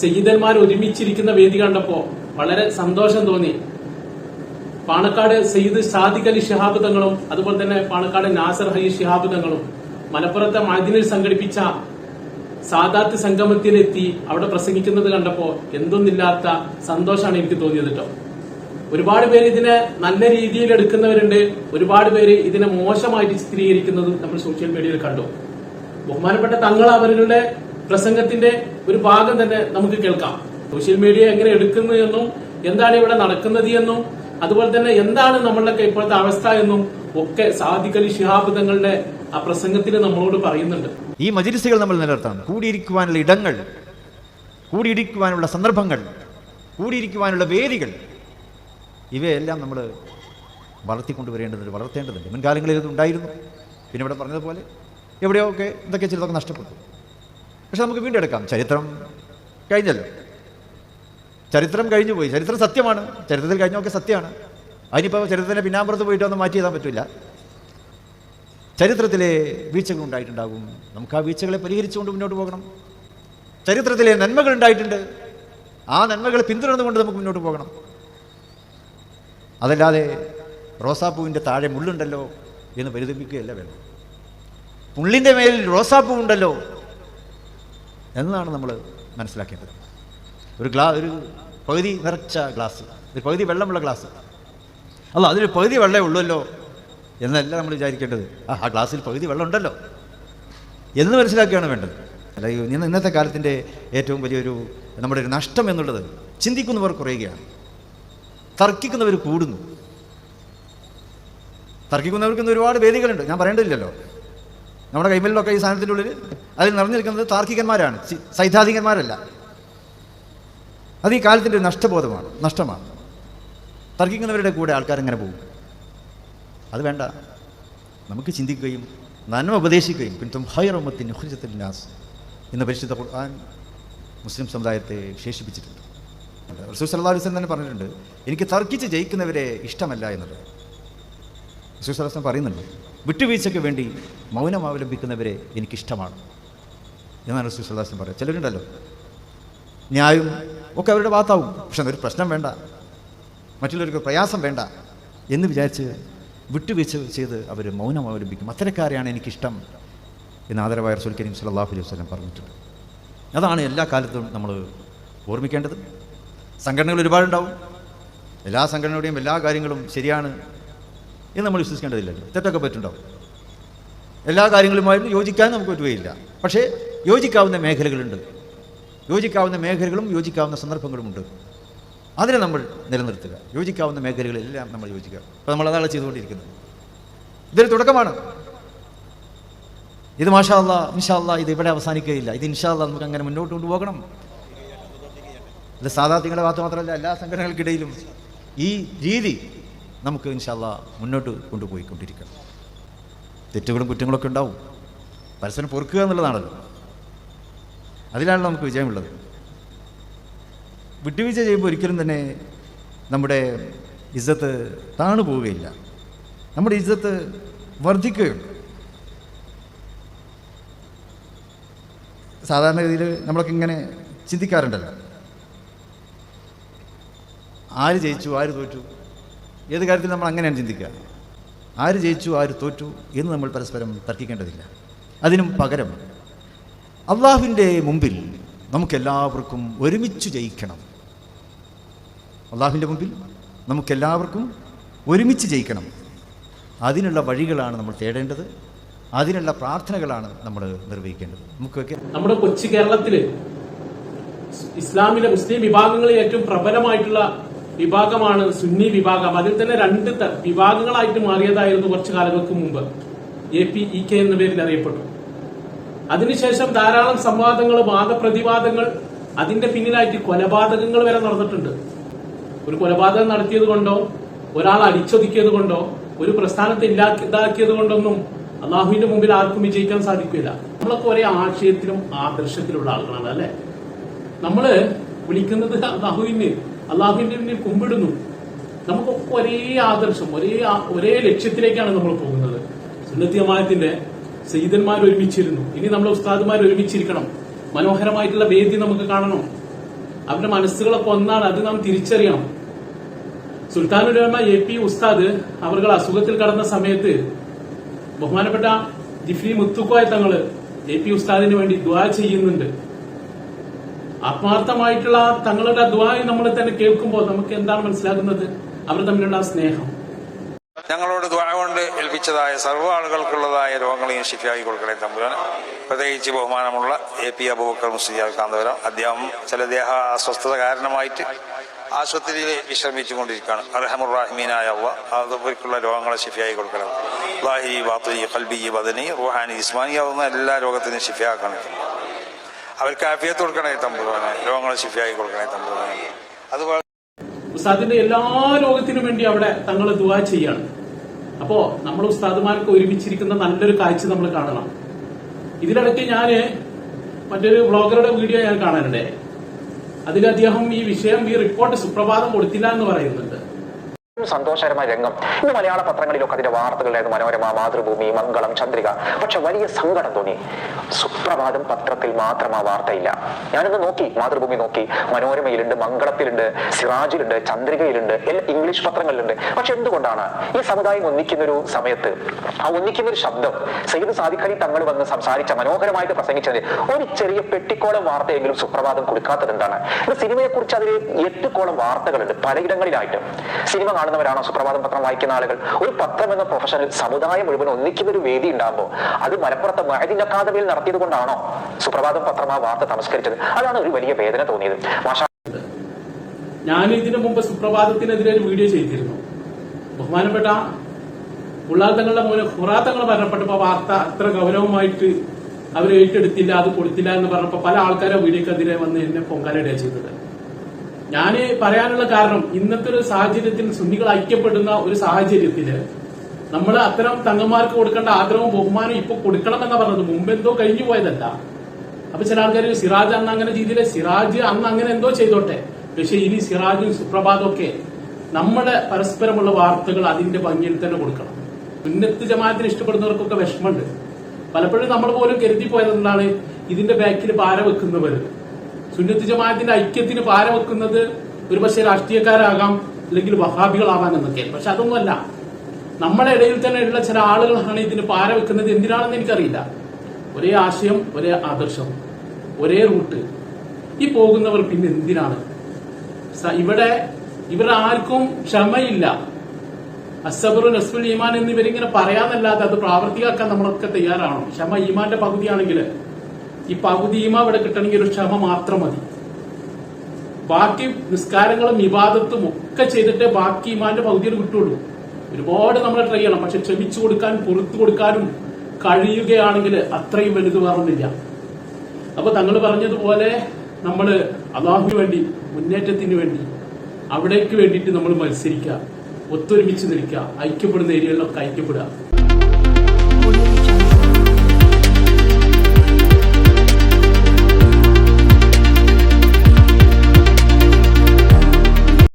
സയ്യിദന്മാർ ഒരുമിച്ചിരിക്കുന്ന വേദി കണ്ടപ്പോ വളരെ സന്തോഷം തോന്നി. പാണക്കാട് സയ്യിദ് സാദിഖ് അലി ശിഹാബ് തങ്ങളും അതുപോലെ തന്നെ പാണക്കാട് നാസർ അലി ശിഹാബ് തങ്ങളും മലപ്പുറത്തെ മദിനിൽ സംഘടിപ്പിച്ച സാദാത്ത് സംഗമത്തിലെത്തി അവിടെ പ്രസംഗിക്കുന്നത് കണ്ടപ്പോ എന്തൊന്നില്ലാത്ത സന്തോഷമാണ് എനിക്ക് തോന്നിയത് കേട്ടോ. ഒരുപാട് പേര് ഇതിനെ നല്ല രീതിയിൽ എടുക്കുന്നവരുണ്ട്. ഒരുപാട് പേര് ഇതിനെ മോശമായിട്ട് ചിത്രീകരിക്കുന്നത് നമ്മൾ സോഷ്യൽ മീഡിയയിൽ കണ്ടു. ബഹുമാനപ്പെട്ട തങ്ങൾ അവരുടെ പ്രസംഗത്തിന്റെ ഒരു ഭാഗം തന്നെ നമുക്ക് കേൾക്കാം. സോഷ്യൽ മീഡിയ എങ്ങനെ എടുക്കുന്നു എന്നും എന്താണ് ഇവിടെ നടക്കുന്നത് എന്നും അതുപോലെ തന്നെ എന്താണ് നമ്മളുടെ ഇപ്പോഴത്തെ അവസ്ഥ എന്നും ഒക്കെ സാദിഖ് അലി ശിഹാബ് തങ്ങളുടെ ആ പ്രസംഗത്തിൽ നമ്മളോട് പറയുന്നുണ്ട്. ഈ മജിലിസുകൾ നമ്മൾ നിലനിർത്തണം. കൂടിയിരിക്കുവാനുള്ള ഇടങ്ങൾ കൂടിയിരിക്കുവാനുള്ള സന്ദർഭങ്ങൾ കൂടിയിരിക്കുവാനുള്ള വേദികൾ ഇവയെല്ലാം നമ്മൾ വളർത്തിക്കൊണ്ടുവരേണ്ടതുണ്ട് വളർത്തേണ്ടതുണ്ട്. മുൻകാലങ്ങളിൽ ഇത് ഉണ്ടായിരുന്നു. പിന്നെ ഇവിടെ പറഞ്ഞതുപോലെ എവിടെയൊക്കെ ഇതൊക്കെ ചിലതൊക്കെ നഷ്ടപ്പെട്ടു. പക്ഷെ നമുക്ക് വീണ്ടും എടുക്കാം. ചരിത്രം കഴിഞ്ഞല്ലോ. ചരിത്രം കഴിഞ്ഞു പോയി. ചരിത്രം സത്യമാണ്. ചരിത്രത്തിൽ കഴിഞ്ഞൊക്കെ സത്യമാണ്. അതിനിപ്പോൾ ചരിത്രത്തിന്റെ പിന്നാമ്പുറത്ത് പോയിട്ട് ഒന്നും മാറ്റി എഴുതാൻ പറ്റില്ല. ചരിത്രത്തിലെ വീഴ്ചകൾ ഉണ്ടായിട്ടുണ്ടാകും. നമുക്ക് ആ വീഴ്ചകളെ പരിഹരിച്ചുകൊണ്ട് മുന്നോട്ട് പോകണം. ചരിത്രത്തിലെ നന്മകൾ ഉണ്ടായിട്ടുണ്ട്. ആ നന്മകളെ പിന്തുടർന്നുകൊണ്ട് നമുക്ക് മുന്നോട്ട് പോകണം. അതല്ലാതെ റോസാപ്പൂവിന്റെ താഴെ മുള്ളുണ്ടല്ലോ എന്ന് പരിതപിക്കുകയല്ല വേണം. പുള്ളിന്റെ മേലിൽ റോസാപ്പൂ ഉണ്ടല്ലോ എന്നാണ് നമ്മൾ മനസ്സിലാക്കേണ്ടത്. ഒരു ഗ്ലാ ഒരു പകുതി നിറച്ച ഗ്ലാസ് ഒരു പകുതി വെള്ളമുള്ള ഗ്ലാസ്. അല്ല അതിൽ പകുതി വെള്ളമേ ഉള്ളല്ലോ എന്നല്ല നമ്മൾ വിചാരിക്കേണ്ടത്. ആ ആ ഗ്ലാസ്സിൽ പകുതി വെള്ളം ഉണ്ടല്ലോ എന്ന് മനസ്സിലാക്കുകയാണ് വേണ്ടത്. അല്ല ഇന്നത്തെ കാലത്തിന്റെ ഏറ്റവും വലിയൊരു നമ്മുടെ ഒരു നഷ്ടം എന്നുള്ളത് ചിന്തിക്കുന്നവർ കുറയുകയാണ്. തർക്കിക്കുന്നവർ കൂടുന്നു. തർക്കിക്കുന്നവർക്ക് ഇന്ന് ഒരുപാട് വേദികളുണ്ട്. ഞാൻ പറയേണ്ടതില്ലല്ലോ. നമ്മുടെ കൈമലിലൊക്കെ ഈ സാധനത്തിന്റെ ഉള്ളിൽ അതിൽ നിറഞ്ഞിരിക്കുന്നത് താർക്കികന്മാരാണ്. സൈദ്ധാന്തികന്മാരല്ല അത് ഈ കാലത്തിന്റെ നഷ്ടബോധമാണ് നഷ്ടമാണ്. തർക്കിക്കുന്നവരുടെ കൂടെ ആൾക്കാരെങ്ങനെ പോകും? അത് വേണ്ട. നമുക്ക് ചിന്തിക്കുകയും നന്മ ഉപദേശിക്കുകയും പിന്തും ഹൈറമത്തിൻ നാസ് എന്ന പരിശുദ്ധ ഖുർആൻ മുസ്ലിം സമുദായത്തെ വിശേഷിപ്പിച്ചിട്ടുണ്ട്. റസൂൽ സല്ലല്ലാഹു അലൈഹി വസല്ലം തന്നെ പറഞ്ഞിട്ടുണ്ട് എനിക്ക് തർക്കിച്ച് ജയിക്കുന്നവരെ ഇഷ്ടമല്ല എന്നുള്ളത്. റസൂൽ സല്ലല്ലാഹു പറയുന്നുണ്ട് വിട്ടുവീഴ്ചയ്ക്ക് വേണ്ടി മൗനം അവലംബിക്കുന്നവരെ എനിക്കിഷ്ടമാണ്. എന്നാണ് വസല്ലം പറയുക. ചിലരുണ്ടല്ലോ ന്യായവും ഒക്കെ അവരുടെ ഭാഗത്താവും. പക്ഷെ ഒരു പ്രശ്നം വേണ്ട. മറ്റുള്ളവർക്ക് പ്രയാസം വേണ്ട എന്ന് വിചാരിച്ച് വിട്ടുവീഴ്ച ചെയ്ത് അവർ മൗനം അവലംബിക്കും. അത്തരക്കാരെയാണ് എനിക്കിഷ്ടം എന്ന് ആദരവായ റസൂൽ കരീം സല്ലല്ലാഹു അലൈഹി വസ്ലം പറഞ്ഞിട്ടുണ്ട്. അതാണ് എല്ലാ കാലത്തും നമ്മൾ ഓർമ്മിക്കേണ്ടത്. സംഘടനകൾ ഒരുപാടുണ്ടാവും. എല്ലാ സംഘടനയുടെയും എല്ലാ കാര്യങ്ങളും ശരിയാണ്. എന്ന് നമ്മൾ വിശ്വസിക്കേണ്ടതില്ലല്ലോ തെറ്റൊക്കെ പറ്റുണ്ടാവും എല്ലാ കാര്യങ്ങളുമായിട്ടും യോജിക്കാൻ നമുക്ക് പറ്റുകയില്ല. പക്ഷേ യോജിക്കാവുന്ന മേഖലകളുണ്ട്. യോജിക്കാവുന്ന മേഖലകളും യോജിക്കാവുന്ന സന്ദർഭങ്ങളുമുണ്ട്. അതിനെ നമ്മൾ നിലനിർത്തുക. യോജിക്കാവുന്ന മേഖലകളിലെല്ലാം നമ്മൾ യോജിക്കുക. അപ്പോൾ നമ്മൾ അതാണ് ചെയ്തുകൊണ്ടിരിക്കുന്നത്. ഇതൊരു തുടക്കമാണ്. ഇത് മാഷാ ഇൻഷാല്ല ഇത് ഇവിടെ അവസാനിക്കുകയില്ല. ഇത് ഇൻഷാ അല്ലാ നമുക്ക് അങ്ങനെ മുന്നോട്ട് കൊണ്ടുപോകണം. ഇത് സാധാർത്ഥികളുടെ ഭാഗത്ത് മാത്രമല്ല എല്ലാ സംഘടനകൾക്കിടയിലും ഈ രീതി നമുക്ക് ഇൻഷാ അല്ലാ മുന്നോട്ട് കൊണ്ടുപോയിക്കൊണ്ടിരിക്കണം തെറ്റുകളും കുറ്റങ്ങളൊക്കെ ഉണ്ടാവും. പരസ്പരം പൊറുക്കുക എന്നുള്ളതാണല്ലോ. അതിലാണ് നമുക്ക് വിജയമുള്ളത്. വിട്ടുവീഴ്ച ചെയ്യുമ്പോൾ ഒരിക്കലും തന്നെ നമ്മുടെ ഇജ്ജത്ത് താണു പോവുകയില്ല. നമ്മുടെ ഇജ്ജത്ത് വർദ്ധിക്കുകയുണ്ട് സാധാരണഗതിയിൽ നമ്മളൊക്കെ ഇങ്ങനെ ചിന്തിക്കാറുണ്ടല്ലോ. ആര് ജയിച്ചു ആര് തോറ്റു? ഏത് കാര്യത്തിൽ നമ്മൾ അങ്ങനെയാണ് ചിന്തിക്കുക. ആര് ജയിച്ചു ആര് തോറ്റു എന്ന് നമ്മൾ പരസ്പരം തർക്കിക്കേണ്ടതില്ല. അതിനും പകരം അള്ളാഹുവിന്റെ മുമ്പിൽ നമുക്കെല്ലാവർക്കും ഒരുമിച്ച് ജയിക്കണം. അള്ളാഹുവിന്റെ മുമ്പിൽ നമുക്കെല്ലാവർക്കും ഒരുമിച്ച് ജയിക്കണം. അതിനുള്ള വഴികളാണ് നമ്മൾ തേടേണ്ടത്. അതിനുള്ള പ്രാർത്ഥനകളാണ് നമ്മൾ നിർവഹിക്കേണ്ടത്. നമുക്കൊക്കെ നമ്മുടെ കൊച്ചു കേരളത്തിൽ ഇസ്ലാമിലെ മുസ്ലിം വിഭാഗങ്ങളിൽ ഏറ്റവും പ്രബലമായിട്ടുള്ള വിഭാഗമാണ് സുന്നി വിഭാഗം. അതിൽ തന്നെ രണ്ട് വിഭാഗങ്ങളായിട്ട് മാറിയതായിരുന്നു കുറച്ചു കാലങ്ങൾക്ക് മുമ്പ്. എ പി ഇ കെ എന്ന പേരിൽ അറിയപ്പെട്ടു. അതിനുശേഷം ധാരാളം സംവാദങ്ങൾ വാദപ്രതിവാദങ്ങൾ അതിന്റെ പിന്നിലായിട്ട് കൊലപാതകങ്ങൾ വരെ നടന്നിട്ടുണ്ട്. ഒരു കൊലപാതകം നടത്തിയത് കൊണ്ടോ ഒരാൾ അടിച്ചൊതുക്കിയത് കൊണ്ടോ ഒരു പ്രസ്ഥാനത്തെ ഇല്ലാതാക്കിയത് കൊണ്ടൊന്നും അള്ളാഹുവിന്റെ മുമ്പിൽ ആർക്കും വിജയിക്കാൻ സാധിക്കില്ല. നമ്മളൊക്കെ ഒരേ ആശയത്തിലും ആദർശത്തിലുള്ള ആളുകളാണ് അല്ലെ? നമ്മൾ വിളിക്കുന്നത് അള്ളാഹുവിന് അള്ളാഹുവിന്റെ മുന്നിൽ കുമ്പിടുന്നു. നമുക്കൊക്കെ ഒരേ ആദർശം ഒരേ ഒരേ ലക്ഷ്യത്തിലേക്കാണ് നമ്മൾ പോകുന്നത്. സുന്നത്യമായത്തിന്റെ സയ്യിദന്മാർ ഒരുമിച്ചിരുന്നു. ഇനി നമ്മൾ ഉസ്താദുമാർ ഒരുമിച്ചിരിക്കണം. മനോഹരമായിട്ടുള്ള വേദി നമുക്ക് കാണണം. അവരുടെ മനസ്സുകളൊക്കെ ഒന്നാണ് അത് നാം തിരിച്ചറിയണം. സുൽത്താനുലമ എ പി ഉസ്താദ് അവർ അസുഖത്തിൽ കടന്ന സമയത്ത് ബഹുമാനപ്പെട്ട ജിഫ്രി മുത്തുക്കോയ തങ്ങൾ എ പി ഉസ്താദിന് വേണ്ടി ദ്വാ ചെയ്യുന്നുണ്ട്. ആത്മാർത്ഥമായിട്ടുള്ള തങ്ങളുടെ ദ്വായ നമ്മൾ തന്നെ കേൾക്കുമ്പോൾ നമുക്ക് എന്താണ് മനസ്സിലാകുന്നത്? അവർ തമ്മിലുള്ള സ്നേഹം. ഞങ്ങളോട് ദ്വാര കൊണ്ട് ഏൽപ്പിച്ചതായ സർവ ആളുകൾക്കുള്ളതായ രോഗങ്ങളെയും ശിഫിയായി കൊടുക്കണേ തമ്പുരാൻ. പ്രത്യേകിച്ച് ബഹുമാനമുള്ള എ പി അബൂബക്കർ മുസ്ലിയാർ കാന്തപുരം. അദ്ദേഹം ചില ദേഹ അസ്വസ്ഥത കാരണമായിട്ട് ആശുപത്രിയിൽ വിശ്രമിച്ചുകൊണ്ടിരിക്കുകയാണ്. അർഹമുറാഹിമീനായ അവ അതുപോലുള്ള രോഗങ്ങളെ ശിഫിയായി കൊടുക്കണം. ലാഹിരി വാത്തുയി കൽബി ബദനി റുഹാനി ഇസ്മാനി ആവുന്ന എല്ലാ രോഗത്തിനും ശിഫിയാക്കണം. അവർക്ക് ആഫിയത്ത് കൊടുക്കണേ തമ്പുരാനെ രോഗങ്ങൾ ശിഫിയായി കൊടുക്കണേ തമ്പുരാനെ അതുപോലെ ഉസ്താദിന്റെ എല്ലാ രോഗത്തിനും വേണ്ടി അവിടെ തങ്ങൾ ദുവാ ചെയ്യാണ്. അപ്പോ നമ്മൾ ഉസ്താദുമാർക്ക് ഒരുമിച്ചിരിക്കുന്ന നല്ലൊരു കാഴ്ച നമ്മൾ കാണണം. ഇതിലിടയ്ക്ക് ഞാൻ മറ്റൊരു ബ്ലോഗറുടെ വീഡിയോ ഞാൻ കാണാനുണ്ടേ. അതിൽ അദ്ദേഹം ഈ വിഷയം ഈ റിപ്പോർട്ട് സുപ്രഭാതം കൊടുത്തില്ല എന്ന് പറയുന്നുണ്ട്. ഒരു സന്തോഷകരമായ രംഗം. ഇന്ന് മലയാള പത്രങ്ങളിലൊക്കെ അതിന്റെ വാർത്തകളായിരുന്നു മനോരമ മാതൃഭൂമി മംഗളം ചന്ദ്രിക. പക്ഷെ വലിയ സങ്കടം തോന്നി. സുപ്രഭാതം പത്രത്തിൽ മാത്രം ആ വാർത്തയില്ല. ഞാനിന്ന് നോക്കി മാതൃഭൂമി നോക്കി. മനോരമയിലുണ്ട് മംഗളത്തിലുണ്ട് സിറാജിലുണ്ട് ചന്ദ്രികയിലുണ്ട് എല്ലാ ഇംഗ്ലീഷ് പത്രങ്ങളിലുണ്ട്. പക്ഷെ എന്തുകൊണ്ടാണ് ഈ സമുദായം ഒന്നിക്കുന്ന ഒരു സമയത്ത് ആ ഒന്നിക്കുന്ന ഒരു ശബ്ദം സയ്യിദ് സാദിഖ് അലി തങ്ങൾ വന്ന് സംസാരിച്ച മനോഹരമായിട്ട് പ്രസംഗിച്ചത് ഒരു ചെറിയ പെട്ടിക്കോളം വാർത്തയെങ്കിലും സുപ്രഭാതം കൊടുക്കാത്തത് എന്താണ്? സിനിമയെ കുറിച്ച് അതിൽ എട്ട് കോളം വാർത്തകളുണ്ട് പലയിടങ്ങളിലായിട്ട്. സിനിമ കാണുന്നവരാണോ സുപ്രഭാതം പത്രം വായിക്കുന്ന ആളുകൾ. ഒരു പത്രം എന്ന പ്രൊഫഷനിൽ സമുദായം മുഴുവൻ ഒന്നിക്കുന്ന ഒരു വേദി ഉണ്ടാകുമ്പോൾ അത് മലപ്പുറത്തെ മഹദിൻ അക്കാദമിയിൽ നടത്തിയത് കൊണ്ടാണോ സുപ്രഭാതം പത്രം ആ വാർത്ത തമസ്കരിച്ചത്? അതാണ് ഒരു വലിയ വേദന തോന്നിയത്. ഞാൻ ഇതിനു മുമ്പ് സുപ്രഭാതത്തിനെതിരെ ഒരു വീഡിയോ ചെയ്തിരുന്നു. ബഹുമാനപ്പെട്ട ഉള്ളാൽ മൂലം ഹുറാത്തങ്ങൾ പറഞ്ഞപ്പെട്ടപ്പോ വാർത്ത അത്ര ഗൗരവമായിട്ട് അവർ ഏറ്റെടുത്തില്ല അത് കൊടുത്തില്ല എന്ന് പറഞ്ഞപ്പോ പല ആൾക്കാരും വീഡിയോക്കെതിരെ വന്ന് എന്നെ പൊങ്കാലിടുക ചെയ്തത്. ഞാൻ പറയാനുള്ള കാരണം ഇന്നത്തെ ഒരു സാഹചര്യത്തിൽ സുന്നികൾ ഐക്യപ്പെടുന്ന ഒരു സാഹചര്യത്തിൽ നമ്മൾ അത്തരം തങ്ങന്മാർക്ക് കൊടുക്കേണ്ട ആഗ്രഹവും ബഹുമാനം ഇപ്പൊ കൊടുക്കണം എന്നാ പറഞ്ഞത്. മുമ്പ് എന്തോ കഴിഞ്ഞു പോയതല്ല. അപ്പൊ ചില ആൾക്കാർ സിറാജ് അന്ന് അങ്ങനെ ചെയ്തില്ല? സിറാജ് അന്ന് അങ്ങനെ എന്തോ ചെയ്തോട്ടെ. പക്ഷെ ഇനി സിറാജും സുപ്രഭാതും ഒക്കെ നമ്മുടെ പരസ്പരമുള്ള വാർത്തകൾ അതിന്റെ ഭംഗിയിൽ തന്നെ കൊടുക്കണം. ഉന്നത്ത് ജമാഅത്തിന് ഇഷ്ടപ്പെടുന്നവർക്കൊക്കെ വിഷമമുണ്ട്. പലപ്പോഴും നമ്മൾ പോലും കരുതി പോയത് എന്താണ് ഇതിന്റെ ബാക്കിൽ പാര വെക്കുന്നവർ സുന്നത്ത് ജമാഅത്തിന്റെ ഐക്യത്തിന് പാര വെക്കുന്നത് ഒരുപക്ഷെ രാഷ്ട്രീയക്കാരാകാം അല്ലെങ്കിൽ വഹാബികളാവാം എന്നൊക്കെ. പക്ഷെ അതൊന്നുമല്ല. നമ്മുടെ ഇടയിൽ തന്നെ ഉള്ള ചില ആളുകളാണ് ഇതിന് പാര വെക്കുന്നത് എന്തിനാണെന്ന് എനിക്കറിയില്ല. ഒരേ ആശയം ഒരേ ആദർശം ഒരേ റൂട്ട്. ഈ പോകുന്നവർ പിന്നെ എന്തിനാണ്? ഇവിടെ ഇവർ ആർക്കും ക്ഷമയില്ല. അസബറു നസ്ബുൽ ഈമാൻ എന്നിവരിങ്ങനെ പറയാന്നല്ലാതെ അത് പ്രാവർത്തികമാക്കാൻ നമ്മളൊക്കെ തയ്യാറാണോ ക്ഷമ ഈമാന്റെ പകുതിയാണെങ്കിൽ ഈ പകുതിയും അവിടെ കിട്ടണമെങ്കിൽ ഒരു ക്ഷമ മാത്രം മതി. ബാക്കി നിസ്കാരങ്ങളും വിവാദത്തും ഒക്കെ ചെയ്തിട്ട് ബാക്കി ഇമാന്റെ പകുതിയിൽ കിട്ടുള്ളൂ. ഒരുപാട് നമ്മൾ ട്രൈ ചെയ്യണം. പക്ഷെ ക്ഷമിച്ചു കൊടുക്കാൻ പുറത്തു കൊടുക്കാനും കഴിയുകയാണെങ്കിൽ അത്രയും വലുത് വേറൊന്നില്ല അപ്പൊ തങ്ങൾ പറഞ്ഞതുപോലെ നമ്മൾ അള്ളാഹുവിന് വേണ്ടി മുന്നേറ്റത്തിന് വേണ്ടി അവിടേക്ക് വേണ്ടിയിട്ട് നമ്മൾ മത്സരിക്കുക ഒത്തൊരുമിച്ച് നിൽക്കുക ഐക്യപ്പെടുന്ന ഏരിയകളിലൊക്കെ ഐക്യപ്പെടുക.